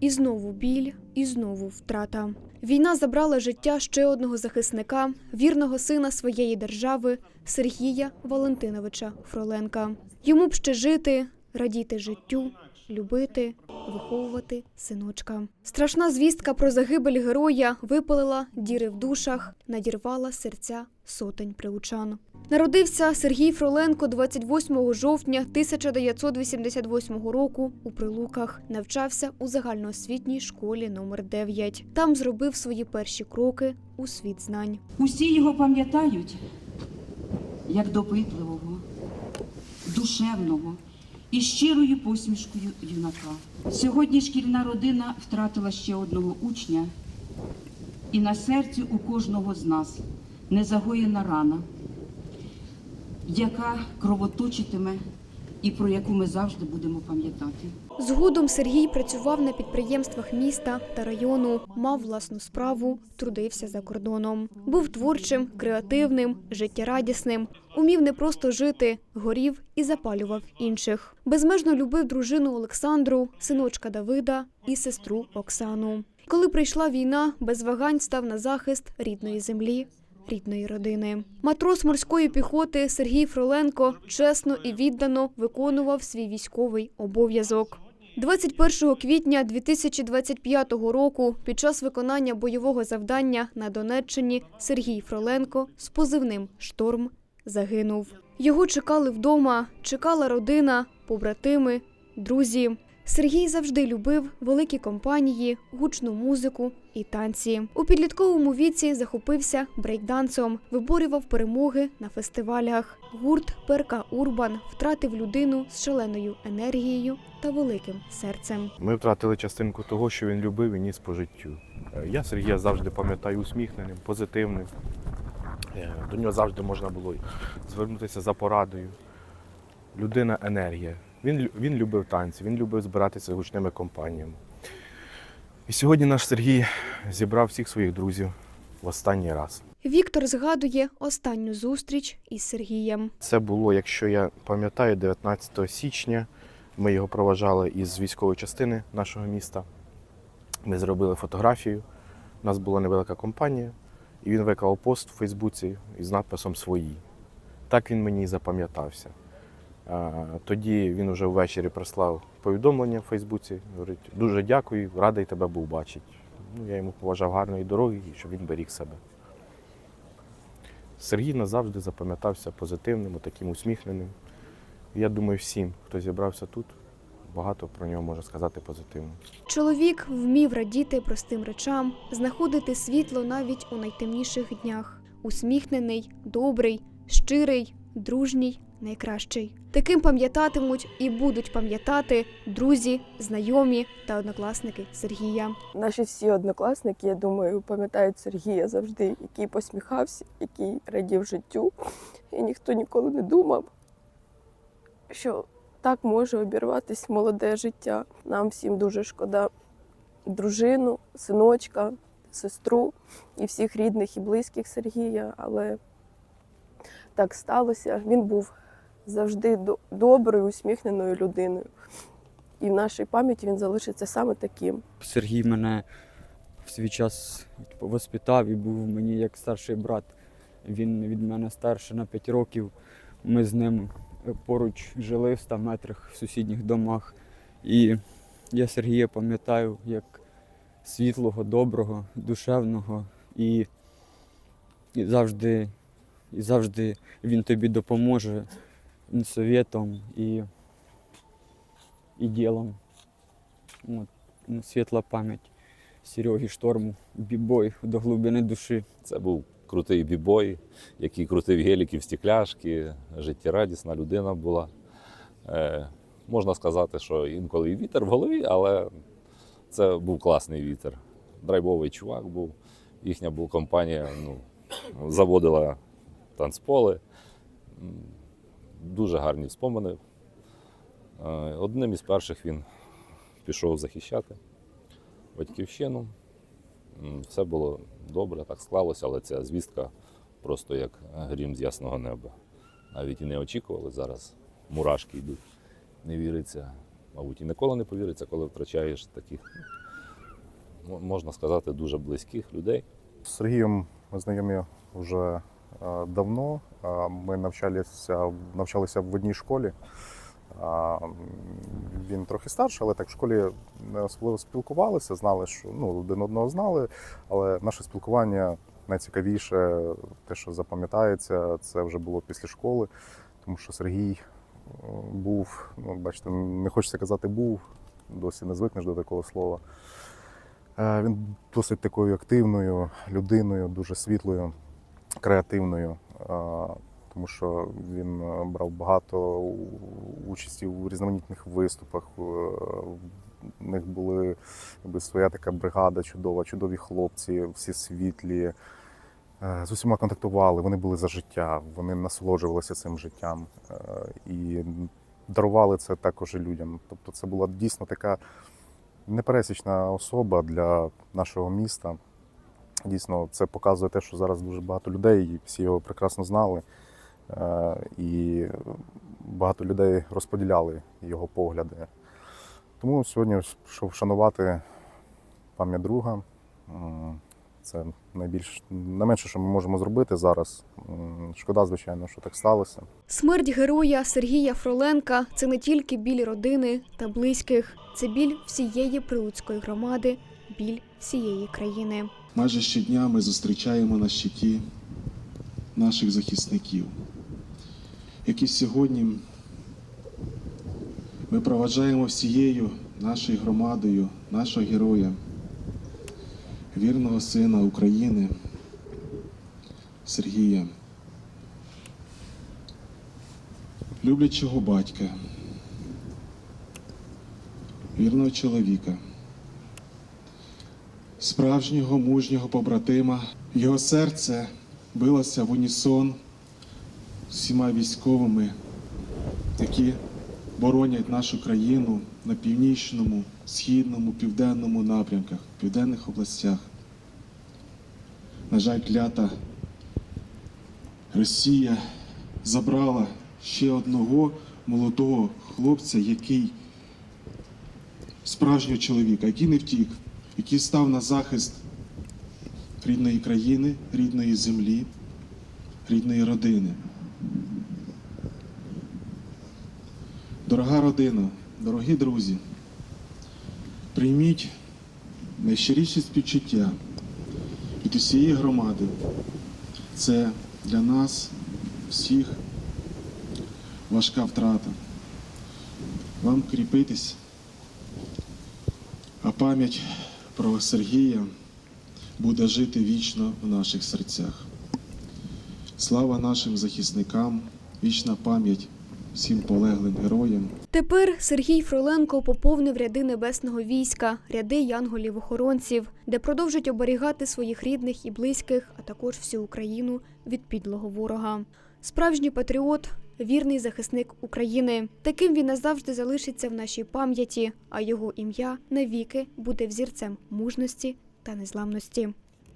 І знову біль, і знову втрата. Війна забрала життя ще одного захисника, вірного сина своєї держави Сергія Валентиновича Фроленка. Йому б ще жити, радіти життю, любити, виховувати синочка. Страшна звістка про загибель героя випалила діри в душах, надірвала серця сотень прилучан. Народився Сергій Фроленко 28 жовтня 1988 року у Прилуках. Навчався у загальноосвітній школі номер 9 Там зробив свої перші кроки у світ знань. Усі його пам'ятають як допитливого, душевного і щирою посмішкою юнака. Сьогодні шкільна родина втратила ще одного учня, і на серці у кожного з нас незагоєна рана, яка кровоточитиме і про яку ми завжди будемо пам'ятати. Згодом Сергій працював на підприємствах міста та району, мав власну справу, трудився за кордоном. Був творчим, креативним, життєрадісним, умів не просто жити, горів і запалював інших. Безмежно любив дружину Олександру, синочка Давида і сестру Оксану. Коли прийшла війна, без вагань став на захист рідної землі. Рідної родини матрос морської піхоти Сергій Фроленко чесно і віддано виконував свій військовий обов'язок. 21 квітня 2025 року під час виконання бойового завдання на Донеччині Сергій Фроленко з позивним Шторм загинув. Його чекали вдома, чекала родина, побратими, друзі. Сергій завжди любив великі компанії, гучну музику і танці. У підлітковому віці захопився брейкдансом, виборював перемоги на фестивалях. Гурт ПРК Урбан втратив людину з шаленою енергією та великим серцем. Ми втратили частинку того, що він любив і ніс по життю. Е, Я Сергія завжди пам'ятаю усміхненим, позитивним. Е, До нього завжди можна було звернутися за порадою. Людина енергія. Він, він любив танці, він любив збиратися гучними компаніями. І сьогодні наш Сергій зібрав всіх своїх друзів в останній раз. Віктор згадує останню зустріч із Сергієм. Це було, якщо я пам'ятаю, 19 січня. Ми його проважали із військової частини нашого міста. Ми зробили фотографію. У нас була невелика компанія, і він виклав пост у Фейсбуці із надписом Свої. Так він мені і запам'ятався. Тоді він вже ввечері прислав повідомлення в Фейсбуці. Говорить, дуже дякую, радий тебе був бачити. Ну, я йому побажав гарної дороги і щоб він беріг себе. Сергій назавжди запам'ятався позитивним, таким усміхненим. Я думаю, всім, хто зібрався тут, багато про нього може сказати позитивно. Чоловік вмів радіти простим речам, знаходити світло навіть у найтемніших днях. Усміхнений, добрий, щирий, дружній, найкращий. Таким пам'ятатимуть і будуть пам'ятати друзі, знайомі та однокласники Сергія. Наші всі однокласники, я думаю, пам'ятають Сергія завжди, який посміхався, який радів життю. І ніхто ніколи не думав, що так може обірватися молоде життя. Нам всім дуже шкода дружину, синочка, сестру і всіх рідних і близьких Сергія, але так сталося. Він був завжди доброю, усміхненою людиною. І в нашій пам'яті він залишиться саме таким. Сергій мене в свій час воспитав і був мені як старший брат. Він від мене старший на 5 років. Ми з ним поруч жили в 100 метрах в сусідніх домах. І я Сергія пам'ятаю як світлого, доброго, душевного і, і завжди, і завжди він тобі допоможе і совєтом і, і ділом. От ну, світла пам'ять Сереги Шторму, бібой до глибини душі. Це був крутий бібой, який крутив геліків, стекляшки, життєрадісна людина була. Е, можна сказати, що інколи і вітер в голові, але це був класний вітер. Драйвовий чувак був. Їхня була компанія ну, заводила танцполи. Дуже гарні спомини. Е, одним із перших він пішов захищати батьківщину. Все було добре, так склалося, але ця звістка просто як грім з ясного неба. Навіть і не очікували зараз. Мурашки йдуть. Не віриться, мабуть, і ніколи не повіриться, коли втрачаєш таких можна сказати, дуже близьких людей. З Сергієм ми знайомі вже давно. Е, Ми навчалися, навчалися в одній школі. Він трохи старший, але так в школі не особливо спілкувалися, знали, що ну, один одного знали, але наше спілкування найцікавіше, те, що запам'ятається, це вже було після школи, тому що Сергій е, був, ну, бачите, не хочеться казати був, досі не звикнеш до такого слова. Е, Він досить такою активною людиною, дуже світлою, креативною, е, тому що він е, брав багато участі у різноманітних виступах. е, В них були якби, своя така бригада чудова, чудові хлопці, всі світлі. Е, З усіма контактували, вони були за життя, вони насолоджувалися цим життям е, і дарували це також людям. Тобто це була дійсно така непересічна особа для нашого міста. Дійсно, це показує те, що зараз дуже багато людей, і всі його прекрасно знали. Е, І багато людей розподіляли його погляди. Тому сьогодні пішов вшанувати пам'ять друга. Це найбільш найменше, що ми можемо зробити зараз. Шкода, звичайно, що так сталося. Смерть героя Сергія Фроленка це не тільки біль родини та близьких, це біль всієї прилуцької громади, біль всієї країни. Майже щодня ми зустрічаємо на щиті наших захисників, які сьогодні ми проваджаємо всією нашою громадою, нашого героя, вірного сина України Сергія, люблячого батька, вірного чоловіка справжнього мужнього побратима. Його серце билося в унісон з всіма військовими, які боронять нашу країну на північному, східному, південному напрямках, південних областях. На жаль, клята Росія забрала ще одного молодого хлопця, який справжнього чоловіка, який не втік, який став на захист рідної країни, рідної землі, рідної родини. Дорога родина, дорогі друзі, прийміть найщиріші співчуття від усієї громади. Це для нас всіх важка втрата. Вам кріпитись а пам'ять про Сергія буде жити вічно в наших серцях. Слава нашим захисникам, вічна пам'ять всім полеглим героям. Тепер Сергій Фроленко поповнив ряди небесного війська, ряди янголів-охоронців, де продовжить оберігати своїх рідних і близьких, а також всю Україну від підлого ворога. Справжній патріот, вірний захисник України. Таким він назавжди залишиться в нашій пам'яті, а його ім'я навіки буде взірцем мужності та незламності.